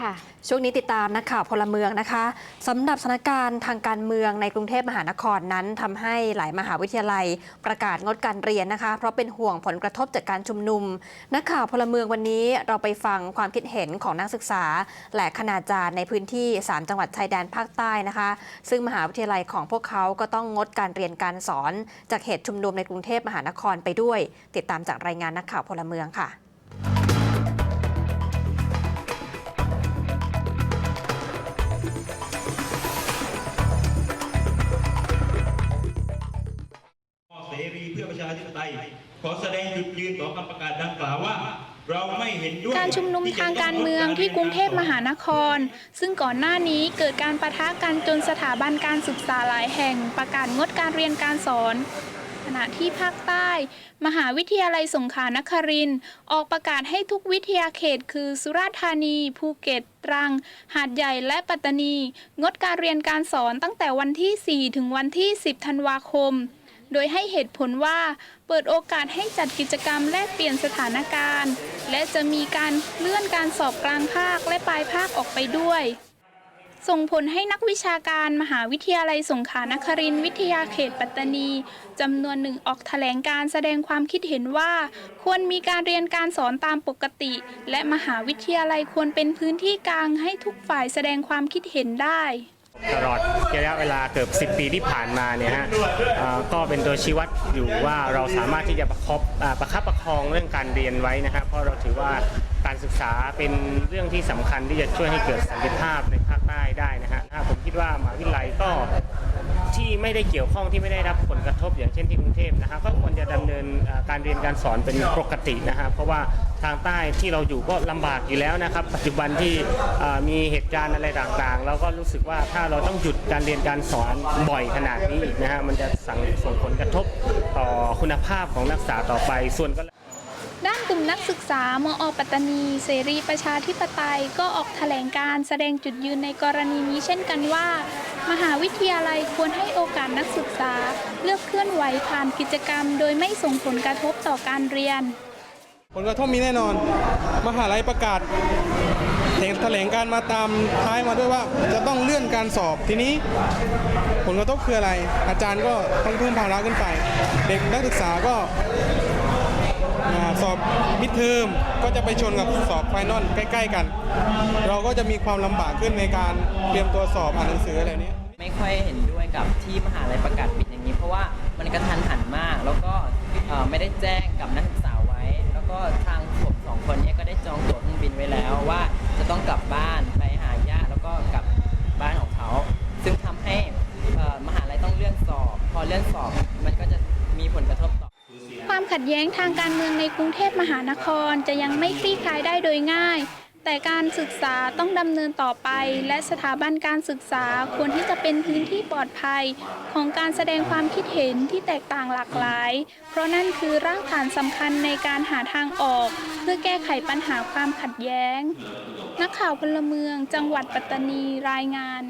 ค่ะ ช่วงนี้ติดตามนักข่าวพลเมืองนะคะสำหรับสถานการณ์ทางการเมืองในกรุงเทพมหานครนั้นทำให้หลายมหาวิทยาลัยประกาศงดการเรียนนะคะ เพราะเป็นห่วงผลกระทบจากการชุมนุม นักข่าวพลเมืองวันนี้เราไปฟังความคิดเห็นของนักศึกษา และคณาจารย์ในพื้นที่ 3 จังหวัดชายแดนภาคใต้นะคะ ซึ่งมหาวิทยาลัยของพวกเขาก็ต้องงดการเรียนการสอน จากเหตุชุมนุมในกรุงเทพมหานครไปด้วย ติดตามจากรายงานนักข่าวพลเมืองค่ะ ย ขอแสดงจุดยืนต่อคำประกาศดังกล่าวว่าเราไม่เห็นด้วยการชุมนุมทางการเมืองที่กรุงเทพมหานคร ซึ่งก่อนหน้านี้เกิดการประทะกันจนสถาบันการศึกษาหลายแห่งประกาศงดการเรียนการสอน ขณะที่ภาคใต้ มหาวิทยาลัยสงขลานครินทร์ออกประกาศให้ทุกวิทยาเขตคือสุราษฎร์ธานี ภูเก็ต ตรัง หาดใหญ่และปัตตานี งดการเรียนการสอนตั้งแต่วันที่ 4 ถึงวันที่ 10 ธันวาคม โดยให้เหตุผลว่าเปิดโอกาสให้จัดกิจกรรมแลกเปลี่ยนสถานการณ์ และจะมีการเลื่อนการสอบกลางภาคและปลายภาคออกไปด้วยส่งผลให้นักวิชาการมหาวิทยาลัยสงขลานครินทร์วิทยาเขตปัตตานีจำนวนหนึ่งออกแถลงการแสดงความคิดเห็นว่า ควรมีการเรียนการสอนตามปกติ และมหาวิทยาลัยควรเป็นพื้นที่กลางให้ทุกฝ่ายแสดงความคิดเห็นได้ ตลอดระยะเวลาเกือบ 10 ปีที่ผ่านมาเนี่ยฮะก็เป็นตัวชี้วัดอยู่ว่าเราสามารถที่จะประคบประคับประคองเรื่องการเรียนไว้นะครับเพราะเราถือว่าการศึกษาเป็นเรื่องที่สำคัญที่จะช่วยให้เกิดสันติภาพในภาคใต้ได้นะฮะผมคิดว่ามหาวิทยาลัยก็ ไม่ได้เกี่ยวข้องที่ไม่ได้รับผลกระทบอย่างเช่นที่กรุงเทพนะครับก็ควรจะดำเนินการเรียนการสอนเป็นปกตินะครับเพราะว่าทางใต้ที่เราอยู่ก็ลำบากอยู่แล้วนะครับ ปัจจุบันที่มีเหตุการณ์อะไรต่างๆ เราก็รู้สึกว่าถ้าเราต้องหยุดการเรียนการสอนบ่อยขนาดนี้อีกนะฮะมันจะสั่งส่งผลกระทบต่อคุณภาพของนักศึกษาต่อไปส่วนก็ ด้านกลุ่มนักศึกษามอปัตตานี เสรีประชาธิปไตยก็ออกแถลงการแสดงจุดยืนในกรณีนี้เช่นกันว่า มหาวิทยาลัยควรให้โอกาสนักศึกษา เลือกเคลื่อนไหวผ่านกิจกรรม โดยไม่ส่งผลกระทบต่อการเรียน ผลกระทบมีแน่นอน มหาลัยประกาศแถลงการมาตามท้ายมาด้วยว่าจะต้องเลื่อนการสอบทีนี้ ผลกระทบคืออะไร อาจารย์ก็ต้องเพิ่มภาระขึ้นไป เด็กนักศึกษาก็ อ่าสอบมิดเทอมก็จะไปชนกับสอบไฟนอลใกล้ ๆ กัน เราก็จะมีความลำบากขึ้นในการเตรียมตัวสอบอ่านหนังสืออะไรเนี้ย ไม่ค่อยเห็นด้วยกับที่มหาลัยประกาศปิดอย่างนี้ เพราะว่ามันกระทันหันมาก แล้วก็เอ่อไม่ได้แจ้งกับนักศึกษาไว้ แล้วก็ทางผมสองคนเนี้ก็ได้จองตั๋วเครื่องบินไว้แล้วว่าจะต้องกลับบ้านไปหาญาติแล้วก็กลับบ้านของเขา ซึ่งทำให้เอ่อมหาลัยต้องเลื่อนสอบ พอเลื่อนสอบมันก็จะมีผลกระทบต่อ ความ ขัดแย้งทางการเมืองในกรุงเทพมหานครจะยังไม่คลี่คลายได้โดยง่าย แต่การศึกษาต้องดำเนินต่อไป และสถาบันการศึกษาควรที่จะเป็นพื้นที่ปลอดภัย ของการแสดงความคิดเห็นที่แตกต่างหลากหลาย เพราะนั่นคือรากฐานสำคัญในการหาทางออก เพื่อแก้ไขปัญหาความขัดแย้ง นักข่าวพลเมือง จังหวัดปัตตานีรายงาน